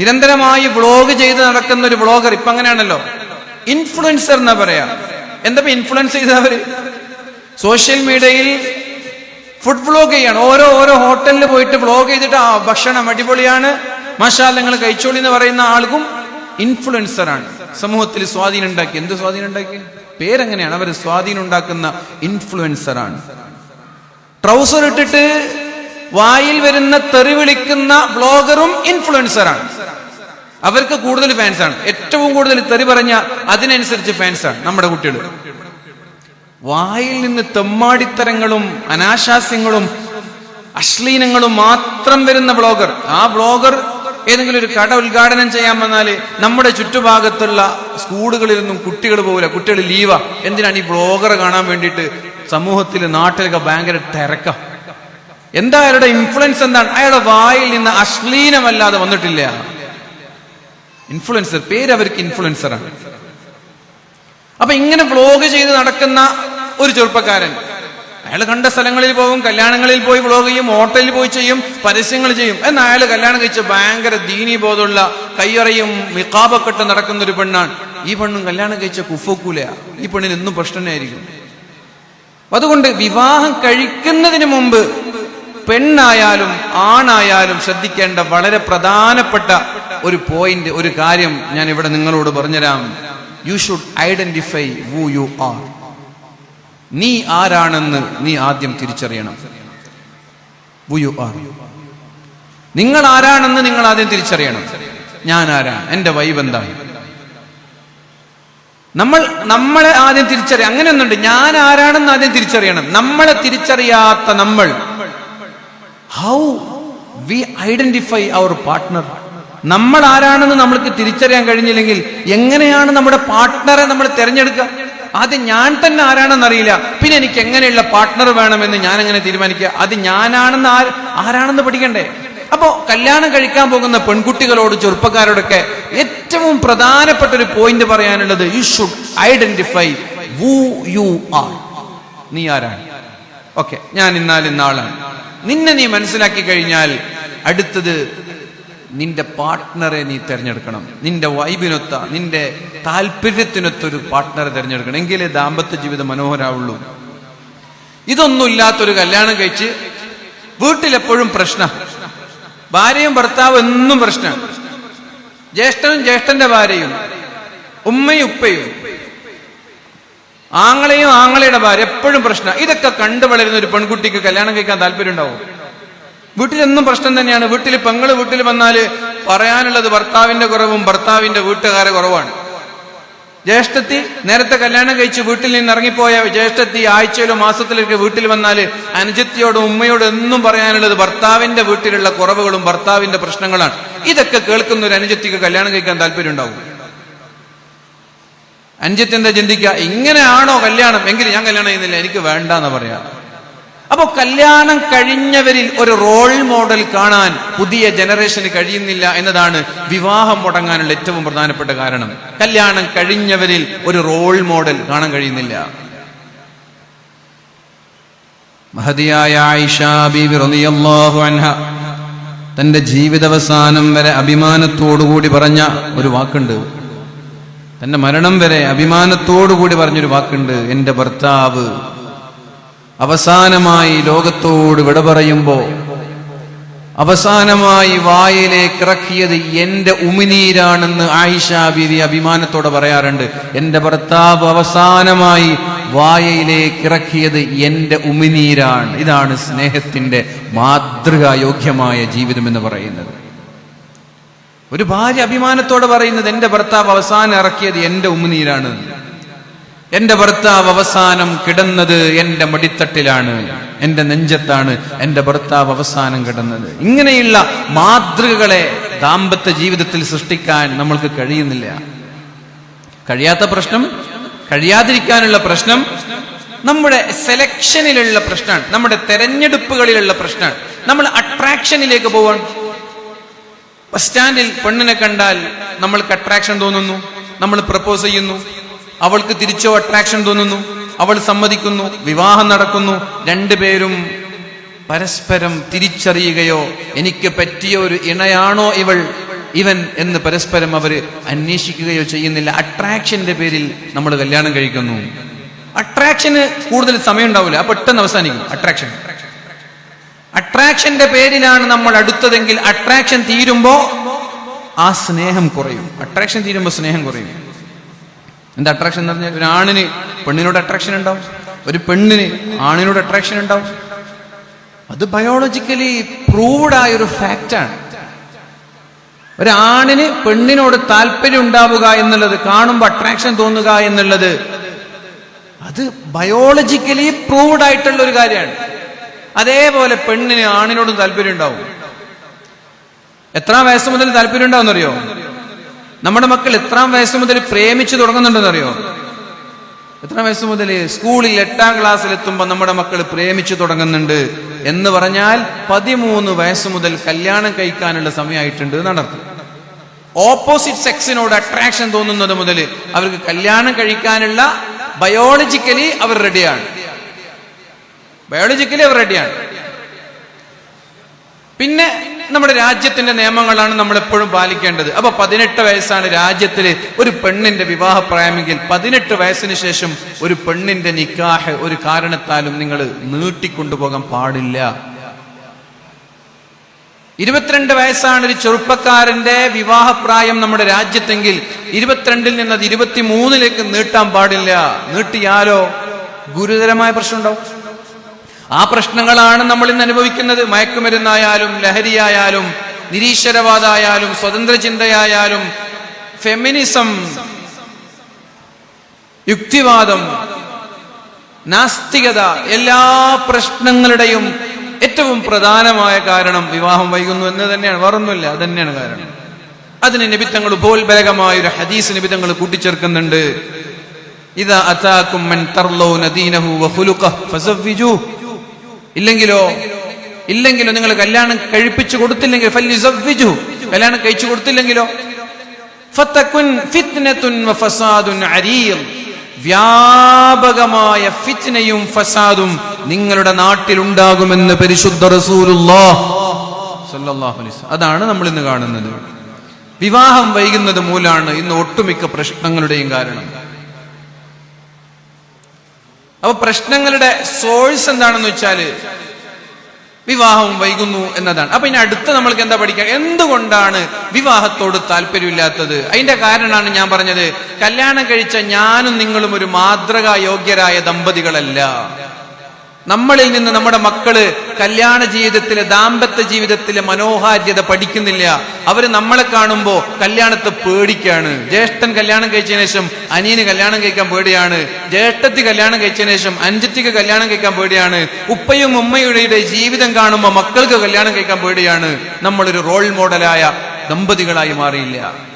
നിരന്തരമായി വ്ളോഗ് ചെയ്ത് നടക്കുന്ന ഒരു വ്ളോഗർ ഇപ്പൊ അങ്ങനെയാണല്ലോ. ഇൻഫ്ലുവൻസർ എന്നാ പറയാ. എന്താ ഇൻഫ്ലുവൻസ് ചെയ്തവര്? സോഷ്യൽ മീഡിയയിൽ ഫുഡ് വ്ളോഗ് ചെയ്യാണ്. ഓരോ ഓരോ ഹോട്ടലിൽ പോയിട്ട് വ്ളോഗ് ചെയ്തിട്ട് ആ ഭക്ഷണം അടിപൊളിയാണ്. മഷാൽ നിങ്ങൾ കഴിച്ചോളി എന്ന് പറയുന്ന ആൾക്കും ഇൻഫ്ലുവൻസർ ആണ്. സമൂഹത്തിൽ സ്വാധീനം ഉണ്ടാക്കി. എന്ത് സ്വാധീനം ഉണ്ടാക്കി? പേരെങ്ങനെയാണ്? അവർ സ്വാധീനം ഉണ്ടാക്കുന്ന ഇൻഫ്ലുവൻസർ ആണ്. ട്രൗസർ ഇട്ടിട്ട് വായിൽ വരുന്ന തെറി വിളിക്കുന്ന ബ്ലോഗറും ഇൻഫ്ലുവൻസറാണ്. അവർക്ക് കൂടുതൽ ഫാൻസാണ് ഏറ്റവും കൂടുതൽ തെറി പറഞ്ഞ അതിനനുസരിച്ച് ഫാൻസാണ് നമ്മുടെ കുട്ടികൾ. വായിൽ നിന്ന് തെമ്മാടിത്തരങ്ങളും അനാശാസ്യങ്ങളും അശ്ലീനങ്ങളും മാത്രം വരുന്ന ബ്ലോഗർ. ആ ബ്ലോഗർ ഏതെങ്കിലും ഒരു കട ഉദ്ഘാടനം ചെയ്യാൻ വന്നാൽ നമ്മുടെ ചുറ്റുഭാഗത്തുള്ള സ്കൂളുകളിൽ നിന്നും കുട്ടികൾ പോകില്ല കുട്ടികൾ ലീവാ. എന്തിനാണ് ഈ ബ്ലോഗർ കാണാൻ വേണ്ടിയിട്ട് സമൂഹത്തിൽ നാട്ടിലൊക്കെ ഭയങ്കര തിരക്ക. എന്താ അയാളുടെ ഇൻഫ്ലുവൻസ് എന്താണ്? അയാളുടെ വായിൽ നിന്ന് അശ്ലീലമല്ലാതെ വന്നിട്ടില്ല. ഇൻഫ്ലുവൻസർ പേര് അവർക്ക് ഇൻഫ്ലുവൻസറാണ് അപ്പൊ ഇങ്ങനെ വ്ളോഗ് ചെയ്ത് നടക്കുന്ന ഒരു ചെറുപ്പക്കാരൻ. അയാൾ കണ്ട സ്ഥലങ്ങളിൽ പോകും കല്യാണങ്ങളിൽ പോയി വ്ളോഗ് ചെയ്യും ഹോട്ടലിൽ പോയി ചെയ്യും പരസ്യങ്ങൾ ചെയ്യും. എന്നാൽ അയാൾ കല്യാണം കഴിച്ച് ഭയങ്കര ദീനി ബോധമുള്ള കയ്യറയും മിക്കാബൊക്കെ ഇട്ട് നടക്കുന്ന ഒരു പെണ്ണാണ്. ഈ പെണ്ണും കല്യാണം കഴിച്ച കുഫക്കൂല ഈ പെണ്ണിന് എന്നും പ്രശ്നമായിരിക്കും അതുകൊണ്ട് വിവാഹം കഴിക്കുന്നതിന് മുമ്പ് പെണ്ണായാലും ആണായാലും ശ്രദ്ധിക്കേണ്ട വളരെ പ്രധാനപ്പെട്ട ഒരു പോയിന്റ് ഒരു കാര്യം ഞാൻ ഇവിടെ നിങ്ങളോട് പറഞ്ഞുതരാം. You should identify who you are നീ ആരാണെന്ന് നീ ആദ്യം തിരിച്ചറിയണം. വു യു ആർ നിങ്ങൾ ആരാണെന്ന് നിങ്ങൾ ആദ്യം തിരിച്ചറിയണം. ഞാൻ ആരാണ് എന്റെ വൈബ് എന്താണ് നമ്മൾ നമ്മളെ ആദ്യം തിരിച്ചറിയാം അങ്ങനെ ഒന്നുണ്ട് ഞാൻ ആരാണെന്ന് ആദ്യം തിരിച്ചറിയണം. നമ്മളെ തിരിച്ചറിയാത്ത നമ്മൾ how we identify our partner നമ്മൾ ആരാണെന്ന് നമ്മൾക്ക് തിരിച്ചറിയാൻ കഴിഞ്ഞില്ലെങ്കിൽ എങ്ങനെയാണ് നമ്മുടെ പാർട്ട്ണറെ നമ്മൾ തിരഞ്ഞെടുക്കുക? ആദ്യം ഞാൻ തന്നെ ആരാണെന്ന് അറിയില്ല. പിന്നെ എനിക്ക് എങ്ങനെയുള്ള പാർട്ട്ണർ വേണമെന്ന് ഞാൻ എങ്ങനെ തീരുമാനിക്കുക? അത് ഞാനാണെന്ന് ആര് ആരാണെന്ന് പഠിക്കണ്ടേ? അപ്പോ കല്യാണം കഴിക്കാൻ പോകുന്ന പെൺകുട്ടികളോട് ചെറുപ്പക്കാരോടൊക്കെ ഏറ്റവും പ്രധാനപ്പെട്ട ഒരു പോയിന്റ് പറയാനുള്ളത് you should identify who you are നീ ആരാണ്? ഓക്കെ ഞാൻ ഇന്നാൽ ഇന്നാളാണ് നിന്നെ നീ മനസ്സിലാക്കി കഴിഞ്ഞാൽ അടുത്തത് നിന്റെ പാർട്ട്ണറെ നീ തിരഞ്ഞെടുക്കണം. നിന്റെ വൈബിനൊത്ത നിന്റെ താല്പര്യത്തിനൊത്തൊരു പാർട്ട്ണറെ തിരഞ്ഞെടുക്കണം. എങ്കിലേ ദാമ്പത്യ ജീവിതം മനോഹരാവുള്ളൂ. ഇതൊന്നും ഇല്ലാത്തൊരു കല്യാണം കഴിച്ച് വീട്ടിലെപ്പോഴും പ്രശ്ന. ഭാര്യയും ഭർത്താവും എന്നും പ്രശ്നം. ജ്യേഷ്ഠനും ജ്യേഷ്ഠന്റെ ഭാര്യയും ഉമ്മയും ഉപ്പയും. ആങ്ങളെയും ആങ്ങളയുടെ ഭാര്യ എപ്പോഴും പ്രശ്നം ഇതൊക്കെ കണ്ടു വളരുന്ന ഒരു പെൺകുട്ടിക്ക് കല്യാണം കഴിക്കാൻ താല്പര്യം ഉണ്ടാവും വീട്ടിലെന്നും പ്രശ്നം തന്നെയാണ്. വീട്ടിൽ പെങ്ങൾ വീട്ടിൽ വന്നാൽ പറയാനുള്ളത് ഭർത്താവിന്റെ കുറവും ഭർത്താവിന്റെ വീട്ടുകാരെ കുറവാണ്. ജ്യേഷ്ഠത്തി നേരത്തെ കല്യാണം കഴിച്ച് വീട്ടിൽ നിന്ന് ഇറങ്ങിപ്പോയ ജ്യേഷ്ഠത്തി ആഴ്ചയിലോ മാസത്തിലൊക്കെ വീട്ടിൽ വന്നാൽ അനുജത്തിയോടും ഉമ്മയോടും എന്നും പറയാനുള്ളത് ഭർത്താവിന്റെ വീട്ടിലുള്ള കുറവുകളും ഭർത്താവിന്റെ പ്രശ്നങ്ങളാണ്. ഇതൊക്കെ കേൾക്കുന്ന ഒരു അനുജത്തിക്ക് കല്യാണം കഴിക്കാൻ താല്പര്യം ഉണ്ടാവും അനുജത്തി എന്താ ചിന്തിക്കുക? ഇങ്ങനെയാണോ കല്യാണം? എങ്കിൽ ഞാൻ കല്യാണം ചെയ്യുന്നില്ല എനിക്ക് വേണ്ട എന്ന് പറയാം. അപ്പൊ കല്യാണം കഴിഞ്ഞവരിൽ ഒരു റോൾ മോഡൽ കാണാൻ പുതിയ ജനറേഷന് കഴിയുന്നില്ല എന്നതാണ് വിവാഹം മുടങ്ങാനുള്ള ഏറ്റവും പ്രധാനപ്പെട്ട കാരണം. കല്യാണം കഴിഞ്ഞവരിൽ ഒരു റോൾ മോഡൽ കാണാൻ കഴിയുന്നില്ല. മഹതിയായ ആയിഷ റളിയല്ലാഹു അൻഹ തന്റെ ജീവിതാവസാനം വരെ അഭിമാനത്തോടുകൂടി പറഞ്ഞ ഒരു വാക്കുണ്ട്. തന്റെ മരണം വരെ അഭിമാനത്തോടുകൂടി പറഞ്ഞൊരു വാക്കുണ്ട് എന്റെ ഭർത്താവ്. അവസാനമായി ലോകത്തോട് വിട പറയുമ്പോ അവസാനമായി വായിലേക്ക് ഇറക്കിയത് എന്റെ ഉമിനീരാണെന്ന് ആയിഷ ബീവി അഭിമാനത്തോടെ പറയാറുണ്ട്. എന്റെ ഭർത്താവ് അവസാനമായി വായയിലേക്ക് ഇറക്കിയത് എന്റെ ഉമിനീരാണ്. ഇതാണ് സ്നേഹത്തിന്റെ മാതൃകായോഗ്യമായ ജീവിതം എന്ന് പറയുന്നത്. ഒരു ഭാര്യ അഭിമാനത്തോടെ പറയുന്നത് എന്റെ ഭർത്താവ് അവസാനം ഇറക്കിയത് എന്റെ ഉമ്മുനീരാണ്. എന്റെ ഭർത്താവ് അവസാനം കിടന്നത് എന്റെ മടിത്തട്ടിലാണ്. എന്റെ നെഞ്ചത്താണ് എന്റെ ഭർത്താവ് അവസാനം കിടന്നത്. ഇങ്ങനെയുള്ള മാതൃകകളെ ദാമ്പത്യ ജീവിതത്തിൽ സൃഷ്ടിക്കാൻ നമ്മൾക്ക് കഴിയുന്നില്ല. കഴിയാത്ത പ്രശ്നം കഴിയാതിരിക്കാനുള്ള പ്രശ്നം നമ്മുടെ സെലക്ഷനിലുള്ള പ്രശ്നമാണ് നമ്മുടെ തെരഞ്ഞെടുപ്പുകളിലുള്ള പ്രശ്നമാണ്. നമ്മൾ അട്രാക്ഷനിലേക്ക് പോവാണ് ബസ് സ്റ്റാൻഡിൽ പെണ്ണിനെ കണ്ടാൽ നമ്മൾക്ക് അട്രാക്ഷൻ തോന്നുന്നു. നമ്മൾ പ്രപ്പോസ് ചെയ്യുന്നു. അവൾക്ക് തിരിച്ചോ അട്രാക്ഷൻ തോന്നുന്നു. അവൾ സമ്മതിക്കുന്നു. വിവാഹം നടക്കുന്നു. രണ്ടുപേരും പരസ്പരം തിരിച്ചറിയുകയോ എനിക്ക് പറ്റിയ ഒരു ഇണയാണോ ഇവൾ ഇവൻ എന്ന് പരസ്പരം അവർ അന്വേഷിക്കുകയോ ചെയ്യുന്നില്ല. അട്രാക്ഷന്റെ പേരിൽ നമ്മൾ കല്യാണം കഴിക്കുന്നു. അട്രാക്ഷന് കൂടുതൽ സമയം ഉണ്ടാവില്ല പെട്ടെന്ന് അവസാനിക്കും. അട്രാക്ഷൻ അട്രാക്ഷന്റെ പേരിലാണ് നമ്മൾ അടുത്തതെങ്കിൽ അട്രാക്ഷൻ തീരുമ്പോ ആ സ്നേഹം കുറയും. അട്രാക്ഷൻ തീരുമ്പോൾ സ്നേഹം കുറയും. എന്താ അട്രാക്ഷൻ എന്ന് പറഞ്ഞാൽ ഒരു ആണിന് പെണ്ണിനോട് അട്രാക്ഷൻ ഉണ്ടാവും. ഒരു പെണ്ണിന് ആണിനോട് അട്രാക്ഷൻ ഉണ്ടാവും. അത് ബയോളജിക്കലി പ്രൂവ്ഡായ ഒരു ഫാക്റ്റാണ് ഒരാണിന് പെണ്ണിനോട് താല്പര്യം ഉണ്ടാവുക എന്നുള്ളത് കാണുമ്പോൾ അട്രാക്ഷൻ തോന്നുക എന്നുള്ളത് അത് ബയോളജിക്കലി പ്രൂവ്ഡ് ആയിട്ടുള്ള ഒരു കാര്യമാണ്. അതേപോലെ പെണ്ണിന് ആണിനോടും താല്പര്യം ഉണ്ടാവും. എത്രാം വയസ്സ് മുതൽ താല്പര്യം ഉണ്ടാവുന്നറിയോ? നമ്മുടെ മക്കൾ എത്രാം വയസ്സ് മുതൽ പ്രേമിച്ചു തുടങ്ങുന്നുണ്ടെന്നറിയോ? എത്ര വയസ്സ് മുതൽ സ്കൂളിൽ എട്ടാം ക്ലാസ്സിൽ എത്തുമ്പോൾ നമ്മുടെ മക്കൾ പ്രേമിച്ചു തുടങ്ങുന്നുണ്ട് എന്ന് പറഞ്ഞാൽ പതിമൂന്ന് വയസ്സ് മുതൽ കല്യാണം കഴിക്കാനുള്ള സമയമായിട്ടുണ്ട് നടത്തും ഓപ്പോസിറ്റ് സെക്സിനോട് അട്രാക്ഷൻ തോന്നുന്നത് മുതൽ അവർക്ക് കല്യാണം കഴിക്കാനുള്ള ബയോളജിക്കലി അവർ റെഡിയാണ് ബയോളജിക്കലി അവർ റെഡിയാണ് പിന്നെ നമ്മുടെ രാജ്യത്തിന്റെ നിയമങ്ങളാണ് നമ്മൾ എപ്പോഴും പാലിക്കേണ്ടത്. അപ്പൊ പതിനെട്ട് വയസ്സാണ് രാജ്യത്തിലെ ഒരു പെണ്ണിന്റെ വിവാഹപ്രായമെങ്കിൽ പതിനെട്ട് വയസ്സിന് ശേഷം ഒരു പെണ്ണിന്റെ നിക്കാഹ് ഒരു കാരണത്താലും നിങ്ങൾ നീട്ടിക്കൊണ്ടുപോകാൻ പാടില്ല. ഇരുപത്തിരണ്ട് വയസ്സാണ് ഒരു ചെറുപ്പക്കാരന്റെ വിവാഹപ്രായം നമ്മുടെ രാജ്യത്തെങ്കിൽ ഇരുപത്തിരണ്ടിൽ നിന്ന് അത് ഇരുപത്തിമൂന്നിലേക്ക് നീട്ടാൻ പാടില്ല. നീട്ടിയാലോ? ഗുരുതരമായ പ്രശ്നം ഉണ്ടാവും. ആ പ്രശ്നങ്ങളാണ് നമ്മൾ ഇന്ന് അനുഭവിക്കുന്നത്. മയക്കുമരുന്നായാലും ലഹരിയായാലും നിരീശ്വരവാദായാലും സ്വതന്ത്ര ചിന്തയായാലും ഫെമിനിസം യുക്തിവാദം നാസ്തികത എല്ലാ പ്രശ്നങ്ങളുടെയും ഏറ്റവും പ്രധാനമായ കാരണം വിവാഹം വൈകുന്നു എന്ന് തന്നെയാണ്. വേറൊന്നുമില്ല അത് തന്നെയാണ് കാരണം. അതിന് നിബിത്തങ്ങൾ ഉപോത്ബലകമായ ഒരു ഹദീസ് നിബിത്തങ്ങൾ കൂട്ടിച്ചേർക്കുന്നുണ്ട്. ഇതാ അതാക്കും ഇല്ലെങ്കിലോ? ഇല്ലെങ്കിലോ? നിങ്ങൾ കല്യാണം കഴിപ്പിച്ചു കൊടുത്തില്ലെങ്കിൽ കല്യാണം കഴിച്ചു കൊടുത്തില്ലെങ്കിലോ? വ്യാപകമായ ഫിത്നയും ഫസാദും നിങ്ങളുടെ നാട്ടിൽ ഉണ്ടാകുമെന്ന് പരിശുദ്ധ അതാണ് നമ്മൾ ഇന്ന് കാണുന്നത്. വിവാഹം വൈകുന്നത് മൂലാണ് ഇന്ന് ഒട്ടുമിക്ക പ്രശ്നങ്ങളുടെയും കാരണം. അപ്പൊ പ്രശ്നങ്ങളുടെ സോഴ്സ് എന്താണെന്ന് വെച്ചാൽ വിവാഹം വൈകുന്നു എന്നതാണ്. അപ്പൊ ഇനി അടുത്ത നമ്മൾക്ക് എന്താ പഠിക്കാൻ എന്തുകൊണ്ടാണ് വിവാഹത്തോട് താല്പര്യമില്ലാത്തത്? അതിന്റെ കാരണമാണ് ഞാൻ പറഞ്ഞത്. കല്യാണം കഴിച്ച ഞാനും നിങ്ങളും ഒരു മാതൃകാ യോഗ്യരായ ദമ്പതികളല്ല. നമ്മളിൽ നിന്ന് നമ്മുടെ മക്കൾ കല്യാണ ജീവിതത്തിലെ ദാമ്പത്യ ജീവിതത്തിലെ മനോഹാരിത പഠിക്കുന്നില്ല. അവർ നമ്മളെ കാണുമ്പോ കല്യാണത്തെ പേടിക്കാണ്. ജ്യേഷ്ഠൻ കല്യാണം കഴിച്ചതിന് ശേഷം അനിയന് കല്യാണം കഴിക്കാൻ പേടിയാണ്. ജ്യേഷ്ഠത്തി കല്യാണം കഴിച്ചതിന് ശേഷം അഞ്ചത്തിക്ക് കല്യാണം കഴിക്കാൻ പേടിയാണ്. ഉപ്പയും ഉമ്മയുടെ ജീവിതം കാണുമ്പോൾ മക്കൾക്ക് കല്യാണം കഴിക്കാൻ പേടിയാണ്. നമ്മളൊരു റോൾ മോഡലായ ദമ്പതികളായി മാറിയില്ല.